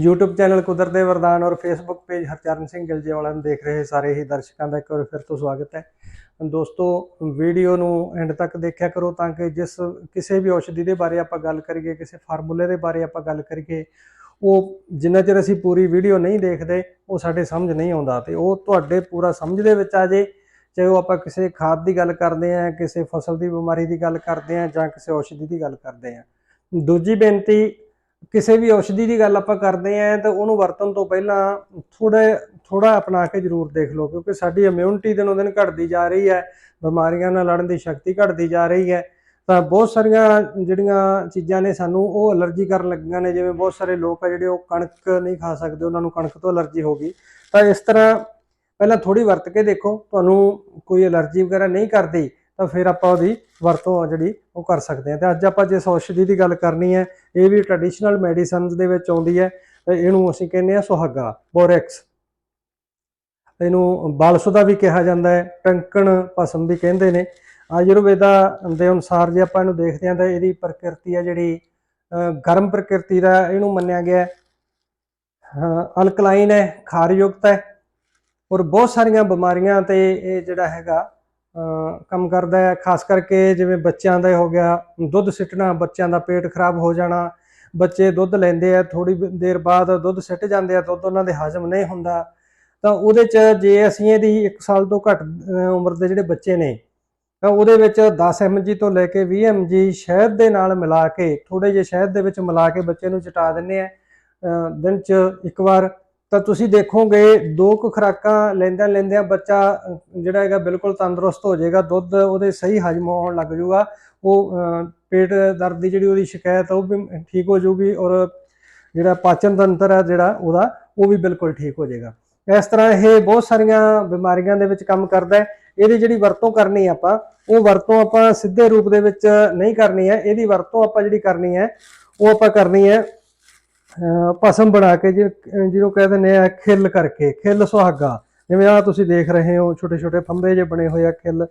YouTube channel ਕੁਦਰਤ ਦੇ ਵਰਦਾਨ ਔਰ Facebook ਪੇਜ ਹਰਚਰਨ ਸਿੰਘ ਗਿਲਜੇ ਵਾਲਿਆਂ ਨੂੰ ਦੇਖ ਰਹੇ ਸਾਰੇ ਹੀ ਦਰਸ਼ਕਾਂ ਦਾ ਇੱਕ ਵਾਰ ਫਿਰ ਤੋਂ ਸਵਾਗਤ ਹੈ। ਦੋਸਤੋ ਵੀਡੀਓ ਨੂੰ ਐਂਡ ਤੱਕ ਦੇਖਿਆ ਕਰੋ ਤਾਂ ਕਿ ਜਿਸ ਕਿਸੇ ਵੀ ਔਸ਼ਧੀ ਦੇ ਬਾਰੇ ਆਪਾਂ ਗੱਲ ਕਰੀਏ, ਕਿਸੇ ਫਾਰਮੂਲੇ ਦੇ ਬਾਰੇ ਆਪਾਂ ਗੱਲ ਕਰੀਏ, ਉਹ ਜਿੰਨਾ ਚਿਰ ਅਸੀਂ ਪੂਰੀ ਵੀਡੀਓ ਨਹੀਂ ਦੇਖਦੇ, ਉਹ ਸਾਡੇ ਸਮਝ ਨਹੀਂ ਆਉਂਦਾ ਤੇ ਉਹ ਤੁਹਾਡੇ ਪੂਰਾ ਸਮਝ ਦੇ ਵਿੱਚ ਆ ਜੇ, ਚਾਹੇ ਉਹ ਆਪਾਂ ਕਿਸੇ ਖਾਦ ਦੀ ਗੱਲ ਕਰਦੇ ਆਂ ਕਿਸੇ ਫਸਲ ਦੀ ਬਿਮਾਰੀ ਦੀ ਗੱਲ ਕਰਦੇ ਆਂ ਜਾਂ ਕਿਸੇ ਔਸ਼ਧੀ ਦੀ ਗੱਲ ਕਰਦੇ ਆਂ ਦੂਜੀ ਬੇਨਤੀ ਕਿਸੇ ਵੀ ਔਸ਼ਧੀ ਦੀ ਗੱਲ ਆਪਾਂ ਕਰਦੇ ਆਂ ਤਾਂ ਉਹਨੂੰ ਵਰਤਣ ਤੋਂ ਪਹਿਲਾਂ ਥੋੜਾ ਥੋੜਾ ਅਪਣਾ ਕੇ ਜ਼ਰੂਰ ਦੇਖ ਲਓ, ਕਿਉਂਕਿ ਸਾਡੀ ਇਮਿਊਨਿਟੀ ਦਿਨੋਂ ਦਿਨ ਘਟਦੀ ਜਾ ਰਹੀ ਹੈ, ਬਿਮਾਰੀਆਂ ਨਾਲ ਲੜਨ ਦੀ ਸ਼ਕਤੀ ਘਟਦੀ ਜਾ ਰਹੀ ਹੈ। ਤਾਂ ਬਹੁਤ ਸਾਰੀਆਂ ਜਿਹੜੀਆਂ ਚੀਜ਼ਾਂ ਨੇ ਸਾਨੂੰ ਉਹ ਅਲਰਜੀ ਕਰਨ ਲੱਗੀਆਂ ਨੇ, ਜਿਵੇਂ ਬਹੁਤ ਸਾਰੇ ਲੋਕ ਆ ਜਿਹੜੇ ਉਹ ਕਣਕ ਨਹੀਂ ਖਾ ਸਕਦੇ, ਉਹਨਾਂ ਨੂੰ ਕਣਕ ਤੋਂ ਅਲਰਜੀ ਹੋ ਗਈ। ਤਾਂ ਇਸ ਤਰ੍ਹਾਂ ਪਹਿਲਾਂ ਥੋੜੀ ਵਰਤ ਕੇ ਦੇਖੋ, ਤੁਹਾਨੂੰ ਕੋਈ ਅਲਰਜੀ ਵਗੈਰਾ ਨਹੀਂ ਕਰਦੀ। ਤਾਂ ਫਿਰ ਆਪਾਂ ਉਹਦੀ ਵਰਤੋਂ ਆ ਜਿਹੜੀ ਉਹ ਕਰ ਸਕਦੇ ਹਾਂ। ਤੇ ਅੱਜ ਆਪਾਂ ਜਿਸ ਔਸ਼ਧੀ ਦੀ ਗੱਲ ਕਰਨੀ ਹੈ, ਇਹ ਵੀ ਟ੍ਰੈਡੀਸ਼ਨਲ ਮੈਡੀਸਨਸ ਦੇ ਵਿੱਚ ਆਉਂਦੀ ਹੈ ਤੇ ਇਹਨੂੰ ਅਸੀਂ ਕਹਿੰਦੇ ਆ ਸੁਹਾਗਾ, ਬੋਰੈਕਸ। ਇਹਨੂੰ ਬਾਲਸੁਦਾ ਵੀ ਕਿਹਾ ਜਾਂਦਾ ਹੈ, ਟੰਕਣ ਭਸਮ ਵੀ ਕਹਿੰਦੇ ਨੇ। ਆਯੁਰਵੇਦਾ ਦੇ ਅਨੁਸਾਰ ਜੇ ਆਪਾਂ ਇਹਨੂੰ ਦੇਖਦੇ ਹਾਂ ਤਾਂ ਇਹਦੀ ਪ੍ਰਕਿਰਤੀ ਆ ਜਿਹੜੀ ਗਰਮ ਪ੍ਰਕਿਰਤੀ ਦਾ ਇਹਨੂੰ ਮੰਨਿਆ ਗਿਆ ਅਲਕਲਾਈਨ ਹੈ, ਖਾਰਯੁਕਤ ਹੈ। ਔਰ ਬਹੁਤ ਸਾਰੀਆਂ ਬਿਮਾਰੀਆਂ ਤੇ ਇਹ ਜਿਹੜਾ ਹੈਗਾ ਕੰਮ ਕਰਦਾ ਹੈ, ਖਾਸ ਕਰਕੇ ਜਿਵੇਂ ਬੱਚਿਆਂ ਦਾ ਹੋ ਗਿਆ, ਦੁੱਧ ਸਿੱਟਣਾ, ਬੱਚਿਆਂ ਦਾ ਪੇਟ ਖਰਾਬ ਹੋ ਜਾਣਾ, ਬੱਚੇ ਦੁੱਧ ਲੈਂਦੇ ਆ ਥੋੜੀ ਦੇਰ ਬਾਅਦ ਦੁੱਧ ਸਿੱਟ ਜਾਂਦੇ ਆ, ਦੁੱਧ ਉਹਨਾਂ ਦੇ ਹਜਮ ਨਹੀਂ ਹੁੰਦਾ। ਤਾਂ ਉਹਦੇ ਚ ਜੇ ਅਸੀਂ ਇਹਦੀ 1 ਸਾਲ ਤੋਂ ਘੱਟ ਉਮਰ ਦੇ ਜਿਹੜੇ ਬੱਚੇ ਨੇ, ਤਾਂ ਉਹਦੇ ਵਿੱਚ 10 mg ਤੋਂ ਲੈ ਕੇ 20 mg ਸ਼ਹਿਦ ਦੇ ਨਾਲ ਮਿਲਾ ਕੇ ਥੋੜੇ ਜਿਹੇ ਸ਼ਹਿਦ ਦੇ ਵਿੱਚ ਮਿਲਾ ਕੇ ਬੱਚੇ ਨੂੰ ਚਟਾ ਦਿੰਨੇ ਆ। ਦਿਨ ਚ ਇੱਕ ਵਾਰ ਤਾਂ ਤੁਸੀਂ ਦੇਖੋਗੇ ਦੋ ਕੁ ਖੁਰਾਕਾਂ ਲੈਂਦਿਆਂ ਲੈਂਦਿਆਂ ਬੱਚਾ ਜਿਹੜਾ ਹੈਗਾ ਬਿਲਕੁਲ ਤੰਦਰੁਸਤ ਹੋ ਜਾਏਗਾ, ਦੁੱਧ ਉਹਦੇ ਸਹੀ ਹਜਮ ਹੋਣ ਲੱਗ ਜਾਊਗਾ, ਉਹ ਪੇਟ ਦਰਦ ਦੀ ਜਿਹੜੀ ਉਹਦੀ ਸ਼ਿਕਾਇਤ ਉਹ ਵੀ ਠੀਕ ਹੋ ਜਾਊਗੀ ਔਰ ਜਿਹੜਾ ਪਾਚਨ ਤੰਤਰ ਹੈ ਜਿਹੜਾ ਉਹਦਾ, ਉਹ ਵੀ ਬਿਲਕੁਲ ਠੀਕ ਹੋ ਜਾਏਗਾ। ਇਸ ਤਰ੍ਹਾਂ ਇਹ ਬਹੁਤ ਸਾਰੀਆਂ ਬਿਮਾਰੀਆਂ ਦੇ ਵਿੱਚ ਕੰਮ ਕਰਦਾ ਹੈ। ਇਹਦੀ ਜਿਹੜੀ ਵਰਤੋਂ ਕਰਨੀ ਆਪਾਂ, ਉਹ ਵਰਤੋਂ ਆਪਾਂ ਸਿੱਧੇ ਰੂਪ ਦੇ ਵਿੱਚ ਨਹੀਂ ਕਰਨੀ ਹੈ। ਇਹਦੀ ਵਰਤੋਂ ਆਪਾਂ ਜਿਹੜੀ ਕਰਨੀ ਹੈ, ਉਹ ਆਪਾਂ ਕਰਨੀ ਹੈ ਭਸਮ ਬਣਾ ਕੇ ਜਿ- ਜਿਹਨੂੰ ਕਹਿ ਦਿੰਦੇ ਆ ਖਿੱਲ ਕਰਕੇ ਖਿੱਲ ਸੁਹਾਗਾ। ਜਿਵੇਂ ਆ ਤੁਸੀਂ ਦੇਖ ਰਹੇ ਹੋ ਛੋਟੇ ਛੋਟੇ ਫੰਬੇ ਜੇ ਬਣੇ ਹੋਏ ਆ ਖਿੱਲ।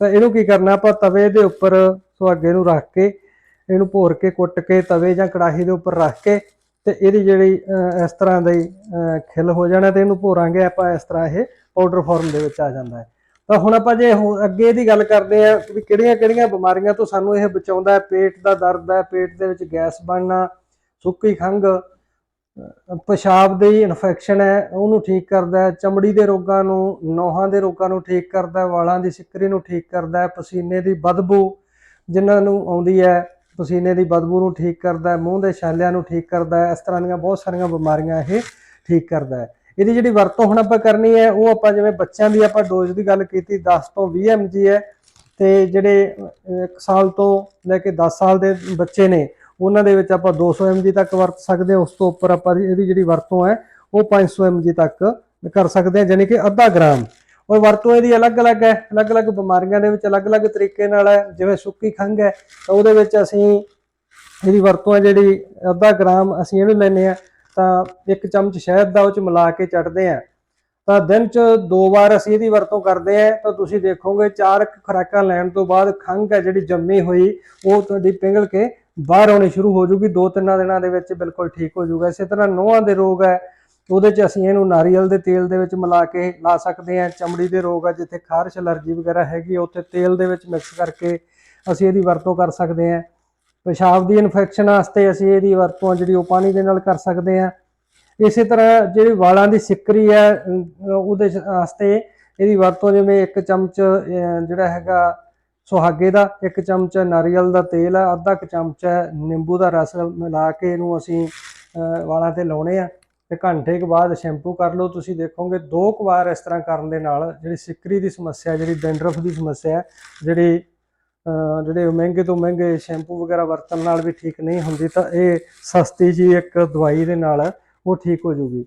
ਤਾਂ ਇਹਨੂੰ ਕੀ ਕਰਨਾ ਆਪਾਂ ਤਵੇ ਦੇ ਉੱਪਰ ਸੁਹਾਗੇ ਨੂੰ ਰੱਖ ਕੇ ਇਹਨੂੰ ਭੋਰ ਕੇ ਕੁੱਟ ਕੇ ਤਵੇ ਜਾਂ ਕੜਾਹੀ ਦੇ ਉੱਪਰ ਰੱਖ ਕੇ ਤੇ ਇਹਦੀ ਜਿਹੜੀ ਇਸ ਤਰ੍ਹਾਂ ਦੀ ਅਹ, ਖਿੱਲ ਹੋ ਜਾਣਾ ਤੇ ਇਹਨੂੰ ਭੋਰਾਂਗੇ ਆਪਾਂ ਇਸ ਤਰ੍ਹਾਂ ਇਹ ਪਾਊਡਰ ਫਾਰਮ ਦੇ ਵਿੱਚ ਆ ਜਾਂਦਾ ਹੈ। ਤਾਂ ਹੁਣ ਆਪਾਂ ਜੇ ਹੁਣ ਅੱਗੇ ਇਹਦੀ ਗੱਲ ਕਰਦੇ ਆ ਵੀ ਕਿਹੜੀਆਂ ਕਿਹੜੀਆਂ ਬਿਮਾਰੀਆਂ ਤੋਂ ਸਾਨੂੰ ਇਹ ਬਚਾਉਂਦਾ ਹੈ ਪੇਟ ਦਾ ਦਰਦ ਹੈ ਪੇਟ ਦੇ ਵਿੱਚ ਗੈਸ ਬਣਨਾ ਸੁੱਕੀ ਖੰਘ, ਅਹ ਪਿਸ਼ਾਬ ਦੀ ਇਨਫੈਕਸ਼ਨ ਹੈ, ਉਹਨੂੰ ਠੀਕ ਕਰਦਾ ਹੈ, ਚਮੜੀ ਦੇ ਰੋਗਾਂ ਨੂੰ, ਨੋਹਾਂ ਦੇ ਰੋਗਾਂ ਨੂੰ ਠੀਕ ਕਰਦਾ ਹੈ, ਵਾਲਾਂ ਦੀ ਸਿੱਕਰੀ ਨੂੰ ਠੀਕ ਕਰਦਾ ਹੈ, ਪਸੀਨੇ ਦੀ ਬਦਬੂ ਜਿਨ੍ਹਾਂ ਨੂੰ ਆਉਂਦੀ ਹੈ, ਪਸੀਨੇ ਦੀ ਬਦਬੂ ਨੂੰ ਠੀਕ ਕਰਦਾ ਹੈ, ਮੂੰਹ ਦੇ ਛਾਲਿਆਂ ਨੂੰ ਠੀਕ ਕਰਦਾ ਹੈ, ਇਸ ਤਰ੍ਹਾਂ ਦੀਆਂ ਬਹੁਤ ਸਾਰੀਆਂ ਬਿਮਾਰੀਆਂ ਇਹ ਠੀਕ ਕਰਦਾ ਹੈ। ਇਹਦੀ ਜਿਹੜੀ ਵਰਤੋਂ ਹੁਣ ਆਪਾਂ ਕਰਨੀ ਹੈ, ਉਹ ਆਪਾਂ ਜਿਵੇਂ ਬੱਚਿਆਂ ਦੀ ਆਪਾਂ ਡੋਜ਼ ਦੀ ਗੱਲ ਕੀਤੀ 10 ਤੋਂ 20 mg ਹੈ, ਤੇ ਜਿਹੜੇ 1 ਸਾਲ ਤੋਂ ਲੈ ਕੇ 10 ਸਾਲ ਦੇ ਬੱਚੇ ਨੇ ਉਹਨਾਂ ਦੇ ਵਿੱਚ ਆਪਾਂ 200 mg ਤੱਕ ਵਰਤ ਸਕਦੇ ਹਾਂ, ਉਸ ਤੋਂ ਉੱਪਰ ਆਪਾਂ ਇਹਦੀ ਜਿਹੜੀ ਵਰਤੋਂ ਹੈ, ਉਹ 500 mg ਤੱਕ ਕਰ ਸਕਦੇ ਹਾਂ ਯਾਨੀ ਕਿ ਅੱਧਾ ਗ੍ਰਾਮ। ਔਰ ਵਰਤੋਂ ਇਹਦੀ ਅਲੱਗ-ਅਲੱਗ ਹੈ, ਅਲੱਗ-ਅਲੱਗ ਬਿਮਾਰੀਆਂ ਦੇ ਵਿੱਚ ਅਲੱਗ-ਅਲੱਗ ਤਰੀਕੇ ਨਾਲ ਹੈ, ਜਿਵੇਂ ਸੁੱਕੀ ਖੰਘ ਹੈ, ਤਾਂ ਉਹਦੇ ਵਿੱਚ ਅਸੀਂ ਇਹਦੀ ਵਰਤੋਂ ਹੈ ਜਿਹੜੀ ਅੱਧਾ ਗ੍ਰਾਮ ਅਸੀਂ ਇਹਨੂੰ ਲੈਨੇ ਆ ਤਾਂ ਇੱਕ ਚਮਚ ਸ਼ਹਿਦ ਦਾ ਉਹ ਚ ਮਿਲਾ ਕੇ ਚਟਦੇ ਆ ਤਾਂ ਦਿਨ ਚ ਦੋ ਵਾਰ ਅਸੀਂ ਇਹਦੀ ਵਰਤੋਂ ਕਰਦੇ ਆ ਤਾਂ ਤੁਸੀਂ ਦੇਖੋਗੇ ਚਾਰ ਖੁਰਾਕਾਂ ਲੈਣ ਤੋਂ ਬਾਅਦ ਖੰਘ ਹੈ ਜਿਹੜੀ ਜੰਮੀ ਹੋਈ, ਉਹ ਤੁਹਾਡੀ ਪਿਘਲ ਕੇ ਬਾਹਰ ਆਉਣੀ ਸ਼ੁਰੂ ਹੋ ਜੂਗੀ ਦੋ ਤਿੰਨਾਂ ਦਿਨਾਂ ਦੇ ਵਿੱਚ ਬਿਲਕੁਲ ਠੀਕ ਹੋ ਜੂਗਾ। ਇਸੇ ਤਰ੍ਹਾਂ ਨੋਹਾਂ ਦੇ ਰੋਗ ਹੈ ਉਹਦੇ ਚ ਅਸੀਂ ਇਹਨੂੰ ਨਾਰੀਅਲ ਦੇ ਤੇਲ ਦੇ ਵਿੱਚ ਮਿਲਾ ਕੇ ਲਾ ਸਕਦੇ ਹਾਂ। ਚਮੜੀ ਦੇ ਰੋਗ ਆ ਜਿੱਥੇ ਖਾਰਸ਼ ਅਲਰਜੀ ਵਗੈਰਾ ਹੈਗੀ ਆ, ਉੱਥੇ ਤੇਲ ਦੇ ਵਿੱਚ ਮਿਕਸ ਕਰਕੇ ਅਸੀਂ ਇਹਦੀ ਵਰਤੋਂ ਕਰ ਸਕਦੇ ਹਾਂ। ਪਿਸ਼ਾਬ ਦੀ ਇਨਫੈਕਸ਼ਨ ਵਾਸਤੇ ਅਸੀਂ ਇਹਦੀ ਵਰਤੋਂ ਜਿਹੜੀ ਉਹ ਪਾਣੀ ਦੇ ਨਾਲ ਕਰ ਸਕਦੇ ਹਾਂ। ਇਸੇ ਤਰ੍ਹਾਂ ਜਿਹੜੀ ਵਾਲਾਂ ਦੀ ਸਿੱਕਰੀ ਹੈ ਉਹਦੇ ਵਾਸਤੇ ਇਹਦੀ ਵਰਤੋਂ ਜਿਵੇਂ ਇੱਕ ਚਮਚ ਜਿਹੜਾ ਹੈਗਾ ਸੁਹਾਗੇ ਦਾ ਇੱਕ ਚਮਚਾ ਨਾਰੀਅਲ ਦਾ ਤੇਲ ਆ ਅੱਧਾ ਕੁ ਚਮਚਾ ਨਿੰਬੂ ਦਾ ਰਸ ਮਿਲਾ ਕੇ ਇਹਨੂੰ ਅਸੀਂ ਵਾਲਾਂ ਤੇ ਲਾਉਣੇ ਆ ਤੇ ਘੰਟੇ ਕੁ ਬਾਅਦ ਸ਼ੈਂਪੂ ਕਰ ਲਓ। ਤੁਸੀਂ ਦੇਖੋਗੇ ਦੋ ਕੁ ਵਾਰ ਇਸ ਤਰ੍ਹਾਂ ਕਰਨ ਦੇ ਨਾਲ ਜਿਹੜੀ ਸਿੱਕਰੀ ਦੀ ਸਮੱਸਿਆ ਜਿਹੜੀ ਡੈਂਡਰਫ ਦੀ ਸਮੱਸਿਆ ਜਿਹੜੀ ਜਿਹੜੇ ਮਹਿੰਗੇ ਤੋਂ ਮਹਿੰਗੇ ਸ਼ੈਂਪੂ ਵਗੈਰਾ ਵਰਤਣ ਨਾਲ ਵੀ ਠੀਕ ਨਹੀਂ ਹੁੰਦੀ ਤਾਂ ਇਹ ਸਸਤੀ ਜੀ ਇੱਕ ਦਵਾਈ ਦੇ ਨਾਲ ਉਹ ਠੀਕ ਹੋ ਜੂਗੀ।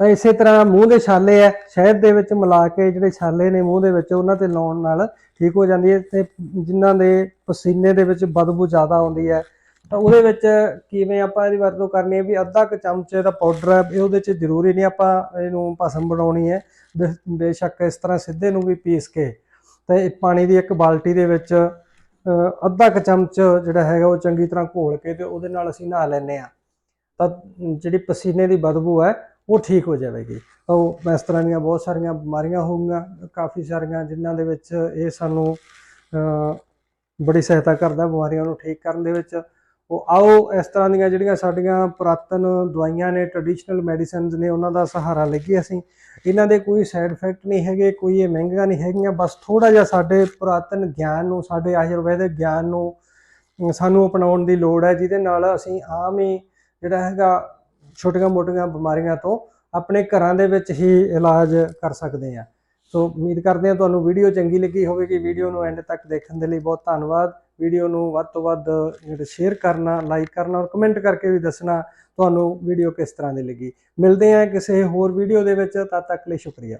ਤਾਂ ਇਸੇ ਤਰ੍ਹਾਂ ਮੂੰਹ ਦੇ ਛਾਲੇ ਹੈ, ਸ਼ਹਿਦ ਦੇ ਵਿੱਚ ਮਿਲਾ ਕੇ ਜਿਹੜੇ ਛਾਲੇ ਨੇ ਮੂੰਹ ਦੇ ਵਿੱਚ, ਉਹਨਾਂ ਤੇ ਲਾਉਣ ਨਾਲ ਠੀਕ ਹੋ ਜਾਂਦੀ ਹੈ ਤੇ ਜਿਨ੍ਹਾਂ ਦੇ ਪਸੀਨੇ ਦੇ ਵਿੱਚ ਬਦਬੂ ਜ਼ਿਆਦਾ ਆਉਂਦੀ ਹੈ। ਤਾਂ ਉਹਦੇ ਵਿੱਚ ਕਿਵੇਂ ਆਪਾਂ ਇਹਦੀ ਵਰਤੋਂ ਕਰਨੀ ਹੈ ਵੀ ਅੱਧਾ ਕੁ ਚਮਚੇ ਦਾ ਪਾਊਡਰ ਹੈ ਇਹ ਉਹਦੇ 'ਚ ਜ਼ਰੂਰੀ ਨਹੀਂ ਆਪਾਂ ਇਹਨੂੰ ਭਸਮ ਬਣਾਉਣੀ ਹੈ। ਬੇ- ਬੇਸ਼ੱਕ ਇਸ ਤਰ੍ਹਾਂ ਸਿੱਧੇ ਨੂੰ ਵੀ ਪੀਸ ਕੇ ਤੇ ਪਾਣੀ ਦੀ ਇੱਕ ਬਾਲਟੀ ਦੇ ਵਿੱਚ ਅੱਧਾ ਕੁ ਚਮਚ ਜਿਹੜਾ ਹੈਗਾ ਉਹ ਚੰਗੀ ਤਰ੍ਹਾਂ ਘੋਲ ਕੇ ਤੇ ਉਹਦੇ ਨਾਲ ਅਸੀਂ ਨਹਾ ਲੈਂਦੇ ਆ ਤਾਂ ਜਿਹੜੀ ਪਸੀਨੇ ਦੀ ਬਦਬੂ ਹੈ ਉਹ ਠੀਕ ਹੋ ਜਾਵੇਗੀ। ਉਹ ਇਸ ਤਰ੍ਹਾਂ ਦੀਆਂ ਬਹੁਤ ਸਾਰੀਆਂ ਬਿਮਾਰੀਆਂ ਹੋਊਗੀਆਂ, ਕਾਫੀ ਸਾਰੀਆਂ ਜਿਨ੍ਹਾਂ ਦੇ ਵਿੱਚ ਇਹ ਸਾਨੂੰ ਬੜੀ ਸਹਾਇਤਾ ਕਰਦਾ ਬਿਮਾਰੀਆਂ ਨੂੰ ਠੀਕ ਕਰਨ ਦੇ ਵਿੱਚ। ਉਹ ਆਓ, ਇਸ ਤਰ੍ਹਾਂ ਦੀਆਂ ਜਿਹੜੀਆਂ ਸਾਡੀਆਂ ਪੁਰਾਤਨ ਦਵਾਈਆਂ ਨੇ ਟ੍ਰੈਡੀਸ਼ਨਲ ਮੈਡੀਸਿਨਸ ਨੇ, ਉਹਨਾਂ ਦਾ ਸਹਾਰਾ ਲਈਏ ਅਸੀਂ। ਇਹਨਾਂ ਦੇ ਕੋਈ ਸਾਈਡ ਇਫੈਕਟ ਨਹੀਂ ਹੈਗੇ, ਕੋਈ ਇਹ ਮਹਿੰਗੀਆਂ ਨਹੀਂ ਹੈਗੀਆਂ, ਬਸ ਥੋੜਾ ਜਿਹਾ ਸਾਡੇ ਪੁਰਾਤਨ ਗਿਆਨ ਨੂੰ, ਸਾਡੇ ਆਯੁਰਵੈਦਿਕ ਗਿਆਨ ਨੂੰ ਸਾਨੂੰ ਅਪਣਾਉਣ ਦੀ ਲੋੜ ਹੈ, ਜਿਹਦੇ ਨਾਲ ਅਸੀਂ ਆਮ ਹੀ ਜਿਹੜਾ ਹੈਗਾ ਛੋਟੀਆਂ ਮੋਟੀਆਂ ਬਿਮਾਰੀਆਂ ਤੋਂ ਆਪਣੇ ਘਰਾਂ ਦੇ ਵਿੱਚ ਹੀ ਇਲਾਜ ਕਰ ਸਕਦੇ ਹਾਂ। ਸੋ ਉਮੀਦ ਕਰਦੇ ਹਾਂ ਤੁਹਾਨੂੰ ਵੀਡੀਓ ਚੰਗੀ ਲੱਗੀ ਹੋਵੇਗੀ। ਵੀਡੀਓ ਨੂੰ ਐਂਡ ਤੱਕ ਦੇਖਣ ਦੇ ਲਈ ਬਹੁਤ ਧੰਨਵਾਦ। ਵੀਡੀਓ ਨੂੰ ਵੱਧ ਤੋਂ ਵੱਧ ਜਿਹੜਾ ਸ਼ੇਅਰ ਕਰਨਾ ਲਾਈਕ ਕਰਨਾ ਔਰ ਕਮੈਂਟ ਕਰਕੇ ਵੀ ਦੱਸਣਾ ਤੁਹਾਨੂੰ ਵੀਡੀਓ ਕਿਸ ਤਰ੍ਹਾਂ ਦੀ ਲੱਗੀ। ਮਿਲਦੇ ਹਾਂ ਕਿਸੇ ਹੋਰ ਵੀਡੀਓ ਦੇ ਵਿੱਚ। ਤਦ ਤੱਕ ਲਈ ਸ਼ੁਕਰੀਆ।